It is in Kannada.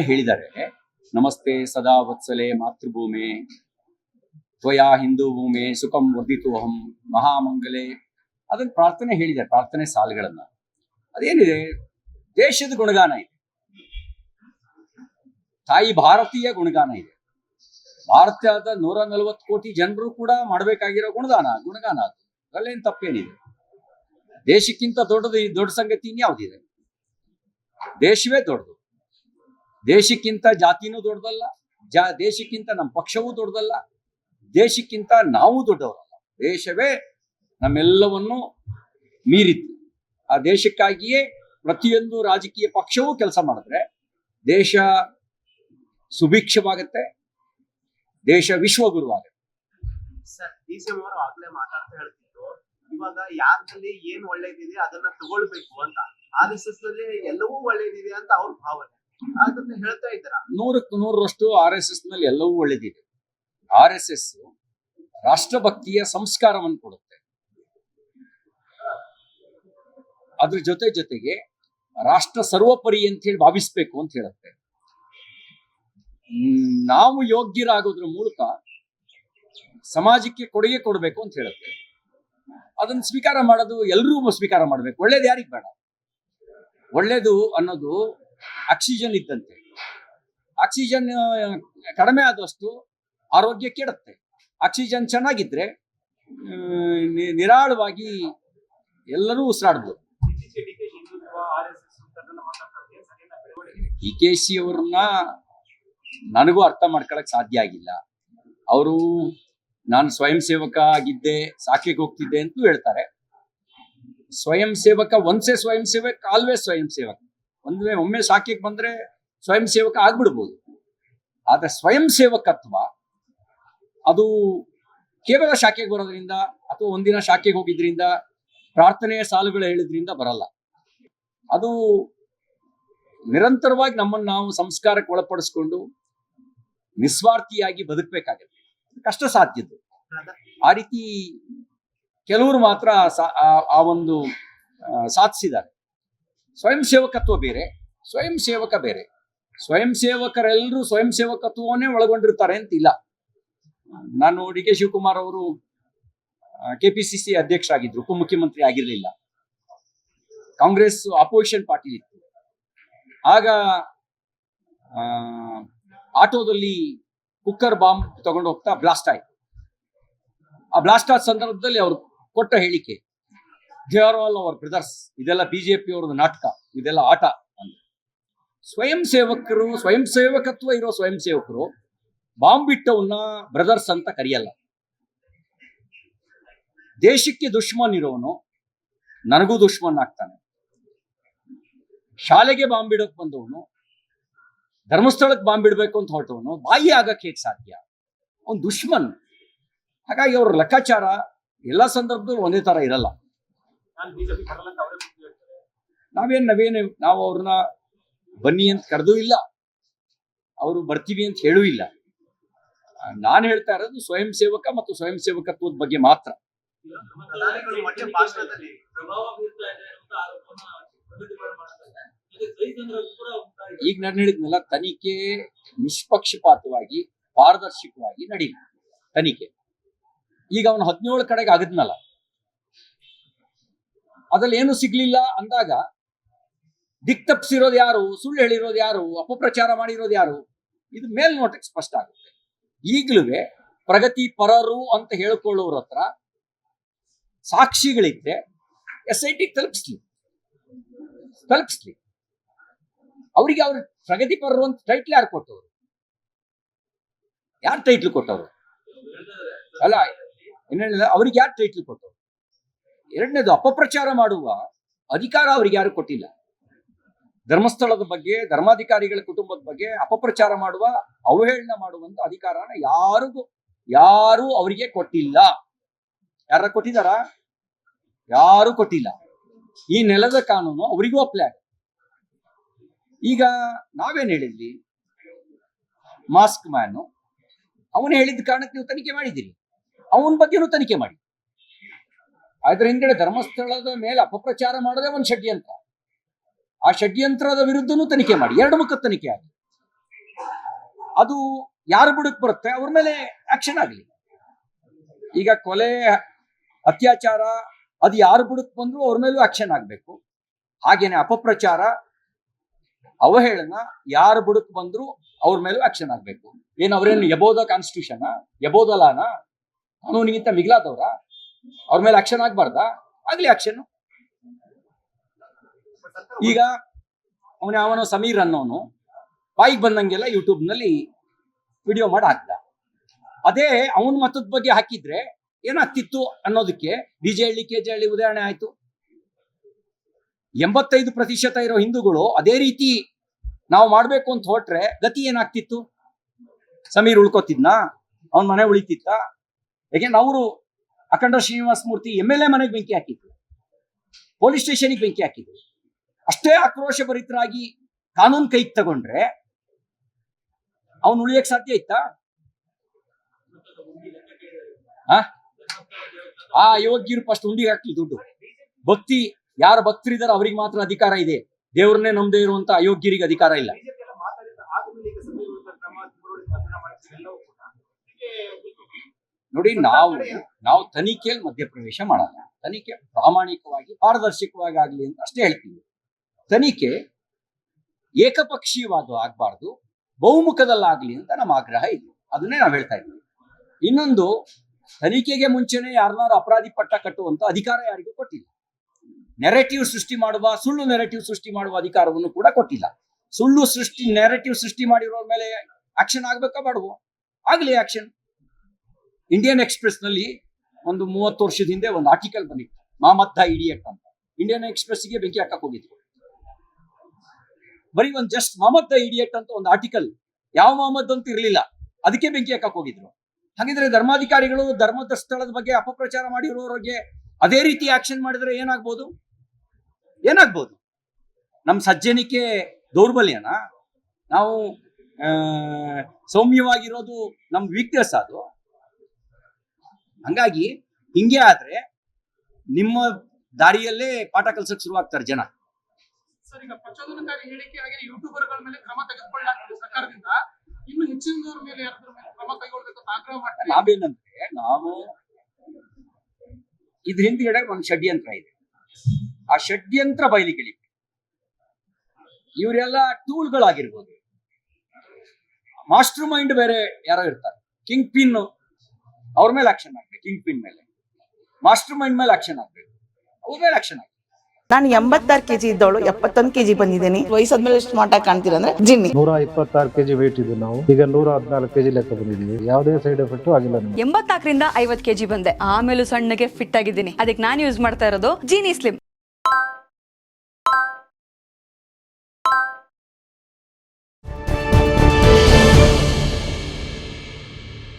ಹೇಳಿದ್ದಾರೆ. ನಮಸ್ತೆ ಸದಾ ವತ್ಸಲೆ ಮಾತೃಭೂಮಿ. ತ್ವಯಾ ಹಿಂದೂ ಭೂಮಿ ಸುಖಂ ವರ್ಧಿತೋಹಂ ಮಹಾಮಂಗಲೆ. ಅದನ್ನ ಪ್ರಾರ್ಥನೆ ಹೇಳಿದ್ದಾರೆ, ಪ್ರಾರ್ಥನೆ ಸಾಲುಗಳನ್ನ. ಅದೇನಿದೆ? ದೇಶದ ಗುಣಗಾನ ಇದೆ. ತಾಯಿ ಭಾರತೀಯ ಗುಣಗಾನ ಇದೆ. ಭಾರತದ ನೂರ ನಲವತ್ತು ಕೋಟಿ ಜನರು ಕೂಡ ಮಾಡಬೇಕಾಗಿರೋ ಗುಣಗಾನ ಗುಣಗಾನ ಅದು. ಅಲ್ಲೇನು ತಪ್ಪೇನಿದೆ? ದೇಶಕ್ಕಿಂತ ದೊಡ್ಡದು ದೊಡ್ಡ ಸಂಗತಿ ಇನ್ಯಾವುದಿದೆ? ದೇಶವೇ ದೊಡ್ಡದು. ದೇಶಕ್ಕಿಂತ ಜಾತಿನೂ ದೊಡ್ಡದಲ್ಲ, ಜಾ, ದೇಶಕ್ಕಿಂತ ನಮ್ಮ ಪಕ್ಷವೂ ದೊಡ್ಡದಲ್ಲ, ದೇಶಕ್ಕಿಂತ ನಾವು ದೊಡ್ಡವರಲ್ಲ. ದೇಶವೇ ನಮ್ಮೆಲ್ಲವನ್ನು ಮೀರಿತ್ತು. ಆ ದೇಶಕ್ಕಾಗಿಯೇ ಪ್ರತಿಯೊಂದು ರಾಜಕೀಯ ಪಕ್ಷವೂ ಕೆಲಸ ಮಾಡಿದ್ರೆ ದೇಶ ಸುಭಿಕ್ಷವಾಗತ್ತೆ, ದೇಶ ವಿಶ್ವಗುರುವಾಗುತ್ತೆ. ಸರ್ ಅವರು ಮಾತಾಡ್ತಾ ಹೇಳ್ತಿದ್ರು, ಇವಾಗ ಯಾರಲ್ಲಿ ಏನ್ ಒಳ್ಳೇದಿದೆ ಅದನ್ನ ತಗೊಳ್ಬೇಕು ಅಂತ. ಆರ್ ಎಸ್ ಎಲ್ಲವೂ ಒಳ್ಳೇದಿದೆ ಅಂತ ಅವ್ರ ಭಾವನೆ. ಅದನ್ನ ಹೇಳ್ತಾ ನೂರಕ್ಕೆ ನೂರರಷ್ಟು ಆರ್ ಎಸ್ ಎಸ್ನಲ್ಲಿ ಎಲ್ಲವೂ ಒಳ್ಳೆದಿದೆ. ಆರ್ ಎಸ್ ಎಸ್ ರಾಷ್ಟ್ರಭಕ್ತಿಯ ಸಂಸ್ಕಾರವನ್ನು ಕೊಡುತ್ತೆ. ಅದ್ರ ಜೊತೆ ಜೊತೆಗೆ ರಾಷ್ಟ್ರ ಸರ್ವೋಪರಿ ಅಂತ ಹೇಳಿ ಭಾವಿಸ್ಬೇಕು ಅಂತ ಹೇಳುತ್ತೆ. ನಾವು ಯೋಗ್ಯರಾಗೋದ್ರ ಮೂಲಕ ಸಮಾಜಕ್ಕೆ ಕೊಡುಗೆ ಕೊಡಬೇಕು ಅಂತ ಹೇಳುತ್ತೆ. ಅದನ್ನ ಸ್ವೀಕಾರ ಮಾಡೋದು ಎಲ್ಲರೂ ಸ್ವೀಕಾರ ಮಾಡಬೇಕು. ಒಳ್ಳೇದು ಯಾರಿಗೆ ಬೇಡ? ಒಳ್ಳೇದು ಅನ್ನೋದು ಆಕ್ಸಿಜನ್ ಇದ್ದಂತೆ. ಆಕ್ಸಿಜನ್ ಕಡಿಮೆ ಆದಷ್ಟು ಆರೋಗ್ಯ ಕೆಡುತ್ತೆ. ಆಕ್ಸಿಜನ್ ಚೆನ್ನಾಗಿದ್ರೆ ನಿರಾಳವಾಗಿ ಎಲ್ಲರೂ ಇತ್ತೀಚೆಗೆ ಡಿ ಕೆ ಸಿ ಅವ್ರನ್ನ ನನಗೂ ಅರ್ಥ ಮಾಡ್ಕೊಳಕ್ ಸಾಧ್ಯ ಆಗಿಲ್ಲ. ಅವರು, ನಾನು ಸ್ವಯಂ ಸೇವಕ ಆಗಿದ್ದೆ ಸಾಕಿಗೆ ಹೋಗ್ತಿದ್ದೆ ಅಂತಲೂ ಹೇಳ್ತಾರೆ. ಸ್ವಯಂ ಸೇವಕ, ಒಂದ್ಸೆ ಸ್ವಯಂ ಸೇವಕ, ಕಾಲ್ವೇ ಸ್ವಯಂ ಸೇವಕ. ಒಂದ್ವೇ ಒಮ್ಮೆ ಸಾಕಿಗೆ ಬಂದ್ರೆ ಸ್ವಯಂ ಸೇವಕ ಆಗ್ಬಿಡ್ಬೋದು. ಆದ್ರೆ ಸ್ವಯಂ ಸೇವಕತ್ವ ಅದು ಕೇವಲ ಶಾಖೆಗೆ ಬರೋದ್ರಿಂದ ಅಥವಾ ಒಂದಿನ ಶಾಖೆಗೆ ಹೋಗಿದ್ರಿಂದ ಪ್ರಾರ್ಥನೆಯ ಸಾಲುಗಳು ಹೇಳಿದ್ರಿಂದ ಬರಲ್ಲ. ಅದು ನಿರಂತರವಾಗಿ ನಮ್ಮನ್ನು ನಾವು ಸಂಸ್ಕಾರಕ್ಕೆ ಒಳಪಡಿಸ್ಕೊಂಡು ನಿಸ್ವಾರ್ಥಿಯಾಗಿ ಬದುಕಬೇಕಾಗುತ್ತೆ. ಕಷ್ಟ ಸಾಧ್ಯದ್ದು ಆ ರೀತಿ ಕೆಲವರು ಮಾತ್ರ ಆ- ಒಂದು ಸಾಧಿಸಿದ್ದಾರೆ. ಸ್ವಯಂ ಸೇವಕತ್ವ ಬೇರೆ ಸ್ವಯಂ ಸೇವಕ ಬೇರೆ. ಸ್ವಯಂ ಸೇವಕರೆಲ್ಲರೂ ಸ್ವಯಂ ಸೇವಕತ್ವವನ್ನೇ ಒಳಗೊಂಡಿರ್ತಾರೆ ಅಂತ ಇಲ್ಲ ನಾನು ಡಿ ಕೆ ಶಿವಕುಮಾರ್ ಅವರು ಕೆಪಿಸಿಸಿ ಅಧ್ಯಕ್ಷ ಆಗಿದ್ರು ಉಪಮುಖ್ಯಮಂತ್ರಿ ಆಗಿರಲಿಲ್ಲ. ಕಾಂಗ್ರೆಸ್ ಅಪೋಸಿಷನ್ ಪಾರ್ಟಿ ಇತ್ತು. ಆಗ ಆಟೋದಲ್ಲಿ ಕುಕ್ಕರ್ ಬಾಂಬ್ ತಗೊಂಡು ಹೋಗ್ತಾ ಬ್ಲಾಸ್ಟ್ ಆಯ್ತು. ಆ ಬ್ಲಾಸ್ಟ್ ಆದ ಸಂದರ್ಭದಲ್ಲಿ ಅವರು ಕೊಟ್ಟ ಹೇಳಿಕೆ ದೇ ಅವರ್ ಬ್ರದರ್ಸ್ ಇದೆಲ್ಲ ಬಿಜೆಪಿ ಅವ್ರದ್ದು ನಾಟಕ, ಇದೆಲ್ಲ ಆಟ ಅಂದ್ರೆ. ಸ್ವಯಂ ಸೇವಕರು, ಸ್ವಯಂ ಸೇವಕತ್ವ ಇರೋ ಸ್ವಯಂ ಸೇವಕರು ಬಾಂಬ್ ಇಟ್ಟವನ್ನ ಬ್ರದರ್ಸ್ ಅಂತ ಕರೆಯಲ್ಲ. ದೇಶಕ್ಕೆ ದುಶ್ಮನ್ ಇರೋನು, ನನಗೂ ದುಶ್ಮನ್ ಆಗ್ತಾನೆ. ಶಾಲೆಗೆ ಬಾಂಬ್ ಬಿಡೋಕ್ ಬಂದವನು, ಧರ್ಮಸ್ಥಳಕ್ಕೆ ಬಾಂಬ್ ಇಡಬೇಕು ಅಂತ ಹೊರಟವನು, ಬಾಯಿ ಆಗಕ್ಕೆ ಹೇಗೆ ಸಾಧ್ಯ? ಅವನು ದುಶ್ಮನ್. ಹಾಗಾಗಿ ಅವ್ರ ಲೆಕ್ಕಾಚಾರ ಎಲ್ಲ ಸಂದರ್ಭದಲ್ಲೂ ಒಂದೇ ತರ ಇರಲ್ಲ. ನಾವೇನ್ ನಾವೇನು ನಾವು ಅವ್ರನ್ನ ಬನ್ನಿ ಅಂತ ಕರೆದೂ ಇಲ್ಲ. ಅವರು ಬರ್ತೀವಿ ಅಂತ ಹೇಳೂ ಇಲ್ಲ. ನಾನು ಹೇಳ್ತಾ ಇರೋದು ಸ್ವಯಂ ಸೇವಕ ಮತ್ತು ಸ್ವಯಂ ಸೇವಕತ್ವದ ಬಗ್ಗೆ ಮಾತ್ರ. ಈಗ ನಾನು ಹೇಳಿದ್ನಲ್ಲ ತನಿಖೆ ನಿಷ್ಪಕ್ಷಪಾತವಾಗಿ ಪಾರದರ್ಶಕವಾಗಿ ನಡೀಲಿ. ತನಿಖೆ. ಈಗ ಅವನು ಹದಿನೇಳು ಕಡೆಗೆ ಆಗದ್ನಲ್ಲ. ಅದ್ರಲ್ಲಿ ಏನು ಸಿಗ್ಲಿಲ್ಲ ಅಂದಾಗ, ದಿಕ್ ತಪ್ಪಿಸಿರೋದು ಯಾರು, ಸುಳ್ಳು ಹೇಳಿರೋದು ಯಾರು, ಅಪಪ್ರಚಾರ ಮಾಡಿರೋದು ಯಾರು, ಇದು ಮೇಲ್ನೋಟಕ್ಕೆ ಸ್ಪಷ್ಟ ಆಗುತ್ತೆ. ಈಗಲೂ ಪ್ರಗತಿ ಪರರು ಅಂತ ಹೇಳ್ಕೊಳ್ಳೋರ ಹತ್ರ ಸಾಕ್ಷಿಗಳಿದ್ರೆ ಎಸ್ ಐ ಟಿ ತಲುಪಿಸ್ಲಿ. ತಲುಪಿಸ್ಲಿ. ಅವರಿಗೆ ಅವ್ರ ಪ್ರಗತಿಪರರು ಅಂತ ಟೈಟ್ಲ್ ಯಾರು ಕೊಟ್ಟವರು? ಯಾರು ಟೈಟ್ಲ್ ಕೊಟ್ಟವರು? ಅಲ್ಲ, ಇನ್ನೇನಿಲ್ಲ, ಅವ್ರಿಗೆ ಯಾರು ಟೈಟ್ಲ್ ಕೊಟ್ಟವರು? ಎರಡನೇದು ಅಪಪ್ರಚಾರ ಮಾಡುವ ಅಧಿಕಾರ ಅವ್ರಿಗೆ ಯಾರು ಕೊಟ್ಟಿಲ್ಲ. ಧರ್ಮಸ್ಥಳದ ಬಗ್ಗೆ, ಧರ್ಮಾಧಿಕಾರಿಗಳ ಕುಟುಂಬದ ಬಗ್ಗೆ ಅಪಪ್ರಚಾರ ಮಾಡುವ, ಅವಹೇಳನ ಮಾಡುವಂತ ಅಧಿಕಾರನ ಯಾರಿಗೂ, ಯಾರು ಅವರಿಗೆ ಕೊಟ್ಟಿಲ್ಲ. ಯಾರ ಕೊಟ್ಟಿದಾರ? ಯಾರು ಕೊಟ್ಟಿಲ್ಲ. ಈ ನೆಲದ ಕಾನೂನು ಅವರಿಗೂ ಅಪ್ಲೈ ಈಗ ನಾವೇನ್ ಹೇಳಿದ್ವಿ? ಮಾಸ್ಕ್ ಮ್ಯಾನು, ಅವನು ಹೇಳಿದ ಕಾರಣಕ್ಕೆ ನೀವು ತನಿಖೆ ಮಾಡಿದ್ದೀರಿ. ಅವನ ಬಗ್ಗೆನೂ ತನಿಖೆ ಮಾಡಿ. ಅದ್ರ ಹಿಂದೆ ಧರ್ಮಸ್ಥಳದ ಮೇಲೆ ಅಪಪ್ರಚಾರ ಮಾಡೋದೇ ಒಂದು ಷಡ್ಯಂತ್ರ. ಆ ಷಡ್ಯಂತ್ರದ ವಿರುದ್ಧನೂ ತನಿಖೆ ಮಾಡಿ. ಎರಡು ಮುಖ ತನಿಖೆ ಆಗಿ. ಅದು ಯಾರು ಬುಡಕ್ ಬರುತ್ತೆ? ಅವ್ರ ಮೇಲೆ ಆಕ್ಷನ್ ಆಗಲಿ. ಈಗ ಕೊಲೆ, ಅತ್ಯಾಚಾರ, ಅದು ಯಾರು ಬುಡಕ್ ಬಂದ್ರು ಅವ್ರ ಮೇಲೂ ಆಕ್ಷನ್ ಆಗ್ಬೇಕು. ಹಾಗೇನೆ ಅಪಪ್ರಚಾರ, ಅವಹೇಳನ, ಯಾರು ಬುಡಕ್ ಬಂದ್ರು ಅವ್ರ ಮೇಲೂ ಆಕ್ಷನ್ ಆಗ್ಬೇಕು. ಏನ್ ಅವ್ರೇನು ಎಬೋದ ಕಾನ್ಸ್ಟಿಟ್ಯೂಷನ್ ಯಬೋದಲಾನ ಕಾನೂನಿಗಿಂತ ಮಿಗಿಲಾದವ್ರ? ಅವ್ರ ಮೇಲೆ ಆಕ್ಷನ್ ಆಗ್ಬಾರ್ದ? ಆಗ್ಲಿ ಆಕ್ಷನ್ ಈಗ ಅವನ ಅವನು ಸಮೀರ್ ಅನ್ನೋನು ಬಾಯಿಗೆ ಬಂದಂಗೆಲ್ಲ ಯೂಟ್ಯೂಬ್ನಲ್ಲಿ ವಿಡಿಯೋ ಮಾಡಿ ಹಾಕ್ದ. ಅದೇ ಅವನ ಮತದ ಬಗ್ಗೆ ಹಾಕಿದ್ರೆ ಏನಾಗ್ತಿತ್ತು ಅನ್ನೋದಕ್ಕೆ ಡಿಜೆ ಹಳ್ಳಿ ಕೆ ಜೆ ಹಳ್ಳಿ ಉದಾಹರಣೆ ಆಯ್ತು. ಎಂಬತ್ತೈದು ಪ್ರತಿಶತ ಇರೋ ಹಿಂದೂಗಳು ಅದೇ ರೀತಿ ನಾವು ಮಾಡ್ಬೇಕು ಅಂತ ಹೊಟ್ರೆ ಗತಿ ಏನಾಗ್ತಿತ್ತು? ಸಮೀರ್ ಉಳ್ಕೋತಿದ್ನ? ಅವನ ಮನೆ ಉಳಿತಿತ್ತ? ಯಾಕೆಂದ್ರೆ ಅವರು Akhanda Srinivasa Murthy M L A ಮನೆಗೆ ಬೆಂಕಿ ಹಾಕಿದ್ರು. ಪೊಲೀಸ್ ಸ್ಟೇಷನ್ಗೆ ಬೆಂಕಿ ಹಾಕಿದ್ರು. ಅಷ್ಟೇ ಆಕ್ರೋಶ ಭರಿತರಾಗಿ ಕಾನೂನು ಕೈಗೆ ತಗೊಂಡ್ರೆ ಅವನು ಉಳಿಯಕ್ ಸಾಧ್ಯ ಇತ್ತಾ? ಆ? ಅಯೋಗ್ಯರು ಫಸ್ಟ್ ಉಂಡಿಗೆ ಹಾಕ್ಲಿ ದುಡ್ಡು. ಭಕ್ತಿ, ಯಾರ ಭಕ್ತರಿದ್ದಾರೆ ಅವ್ರಿಗೆ ಮಾತ್ರ ಅಧಿಕಾರ ಇದೆ. ದೇವ್ರನ್ನೇ ನಂಬದೇ ಇರುವಂತ ಅಯೋಗ್ಯರಿಗೆ ಅಧಿಕಾರ ಇಲ್ಲ ಬಿಜೆಪಿ ಎಲ್ಲ ಮಾತಾಡಿದ ಆದ್ಮೇಲೆ ಈಗ ಸಮೀರ್ ವಿರುದ್ಧ ಕ್ರಮ ಮರುಳಿ ಸ್ಪಂದನ ಮಾಡ್ತೀವಿ ಎಲ್ಲವೂ ಕೂಡ ಇದಕ್ಕೆ ನೋಡಿ ನಾವು ನಾವು ತನಿಖೆಯಲ್ಲಿ ಮಧ್ಯಪ್ರವೇಶ ಮಾಡಲ್ಲ. ತನಿಖೆ ಪ್ರಾಮಾಣಿಕವಾಗಿ ಪಾರದರ್ಶಕವಾಗಿ ಆಗಲಿ ಅಂತ ಅಷ್ಟೇ ಹೇಳ್ತೀವಿ. ತನಿಖೆ ಏಕಪಕ್ಷೀಯವಾದ ಆಗಬಾರ್ದು ಬಹುಮುಖದಲ್ಲಾಗಲಿ ಅಂತ ನಮ್ಮ ಆಗ್ರಹ ಇದೆ. ಅದನ್ನೇ ನಾವು ಹೇಳ್ತಾ ಇದ್ದೀವಿ. ಇನ್ನೊಂದು ತನಿಖೆಗೆ ಮುಂಚೆನೆ ಯಾರನ್ನಾರು ಅಪರಾಧಿ ಪಟ್ಟ ಕಟ್ಟುವಂತ ಅಧಿಕಾರ ಯಾರಿಗೂ ಕೊಟ್ಟಿಲ್ಲ. ನೆರೆಟಿವ್ ಸೃಷ್ಟಿ ಮಾಡುವ ಸುಳ್ಳು ನೆರೆಟಿವ್ ಸೃಷ್ಟಿ ಮಾಡುವ ಅಧಿಕಾರವನ್ನು ಕೂಡ ಕೊಟ್ಟಿಲ್ಲ. ಸುಳ್ಳು ಸೃಷ್ಟಿ ನೆರೆಟಿವ್ ಸೃಷ್ಟಿ ಮಾಡಿರೋರ ಮೇಲೆ ಆಕ್ಷನ್ ಆಗ್ಬೇಕಾ? ಬೇಡವೋ ಆಗ್ಲಿ ಆಕ್ಷನ್ ಇಂಡಿಯನ್ ಎಕ್ಸ್ಪ್ರೆಸ್ನಲ್ಲಿ ಒಂದು ಮೂವತ್ತು ವರ್ಷದ ಹಿಂದೆ ಒಂದು ಆರ್ಟಿಕಲ್ ಬಂದಿತ್ತು, ಮಾಮದ್ದ ಇಡಿಯಟ್ ಅಂತ. ಇಂಡಿಯನ್ ಎಕ್ಸ್ಪ್ರೆಸ್ಗೆ ಬೆಂಕಿ ಹಾಕಕ್ ಹೋಗಿದ್ರು. ಬರೀ ಒಂದು ಜಸ್ಟ್ ಮಾಮದ್ದ ಇಡಿಯಟ್ ಅಂತ ಒಂದು ಆರ್ಟಿಕಲ್ ಯಾವ ಮೊಹಮ್ಮದ್ ಅಂತ ಇರಲಿಲ್ಲ, ಅದಕ್ಕೆ ಬೆಂಕಿ ಹಾಕಕ್ ಹೋಗಿದ್ರು. ಹಾಗಿದ್ರೆ ಧರ್ಮಾಧಿಕಾರಿಗಳು ಧರ್ಮದ ಸ್ಥಳದ ಬಗ್ಗೆ ಅಪಪ್ರಚಾರ ಮಾಡಿರೋರಿಗೆ ಅದೇ ರೀತಿ ಆಕ್ಷನ್ ಮಾಡಿದ್ರೆ ಏನಾಗ್ಬೋದು? ಏನಾಗ್ಬೋದು? ನಮ್ಮ ಸಜ್ಜನಿಕೆ ದೌರ್ಬಲ್ಯನ? ನಾವು ಸೌಮ್ಯವಾಗಿರೋದು ನಮ್ಮ ವೀಕ್ನೆಸ್ ಅದು. ಹಂಗಾಗಿ ಹಿಂಗೆ ಆದ್ರೆ ನಿಮ್ಮ ದಾರಿಯಲ್ಲೇ ಪಾಠ ಕಲ್ಸಕ್ ಶುರುವಾಗ್ತಾರೆ ಜನ. ಸರ್ ಈಗ ಪ್ರಚೋದನಕಾರಿ ಹೇಳಿಕೆ ಹಾಗೆ ಯೂಟ್ಯೂಬರ್ಗಳ ಮೇಲೆ ಕ್ರಮ ತೆಗೆದುಕೊಳ್ಳಲಾಗ್ತದೆ ಸರ್ಕಾರದಿಂದ. ಇನ್ನು ಹೆಚ್ಚಿನದವ್ರ ಮೇಲೆ ಯಾರಾದ್ರೂ ಕ್ರಮ ಕೈಗೊಳ್ಬೇಕು ಅಂತ ಆಗ್ರಹ ಮಾಡ್ತಾರೆ? ನಾವೇನಂದ್ರೆ ನಾವು ಇದ್ರ ಹಿಂದ್ಗಡೆ ಒಂದು ಷಡ್ಯಂತ್ರ ಇದೆ. ಆ ಷಡ್ಯಂತ್ರ ಬಯಲಿಗಿಳಿ ಇವರೆಲ್ಲ ಟೂಲ್ಗಳಾಗಿರ್ಬೋದು. ಮಾಸ್ಟರ್ ಮೈಂಡ್ ಬೇರೆ ಯಾರೋ ಇರ್ತಾರೆ. ಕಿಂಗ್ ಪಿನ್ ಅವ್ರ ಮೇಲೆ ಆಕ್ಷನ್ ಆಗ್ಬೇಕು ಕಿಂಗ್ ಪಿನ್ ಮೇಲೆ. ಮಾಸ್ಟರ್ ಮೈಂಡ್ ಮೇಲೆ ಆಕ್ಷನ್ ಆಗ್ಬೇಕು. ಅವ್ರ ಮೇಲೆ ಆಕ್ಷನ್ ಆಗ್ಬೇಕು. ನಾನು ಎಂಬತ್ತಾರು ಕೆಜಿ ಇದ್ದವಳು ಎಪ್ಪತ್ತೊಂದು ಕೆಜಿ ಬಂದಿದ್ದೀನಿ. ವಯಸ್ಸಾದ್ಮೇಲೆ ಎಷ್ಟು ಮಾಟ ಕಾಣ್ತೀರಾ ಅಂದ್ರೆ ಜಿನ್ನಿ. ನೂರ ಇಪ್ಪತ್ತಾರು ಕೆಜಿ ವೇಟ್ ಇದ್ದು ನಾವು. ಈಗ ನೂರ ಹದಿನಾಲ್ಕು ಕೆಜಿ ಲೆಕ್ಕ ಬಂದಿದ್ದೀವಿ. ಯಾವುದೇ ಸೈಡ್ ಎಫೆಕ್ಟ್ ಆಗಿಲ್ಲ ಎಂಬತ್ನಾಲ್ಕರಿಂದ ಐವತ್ ಕೆಜಿ ಬಂದೆ. ಆಮೇಲೆ ಸಣ್ಣಗೆ ಫಿಟ್ ಆಗಿದ್ದೀನಿ. ಅದಕ್ಕೆ ನಾನು ಯೂಸ್ ಮಾಡ್ತಾ ಇರೋದು ಜೀನಿ ಸ್ಲಿಮ್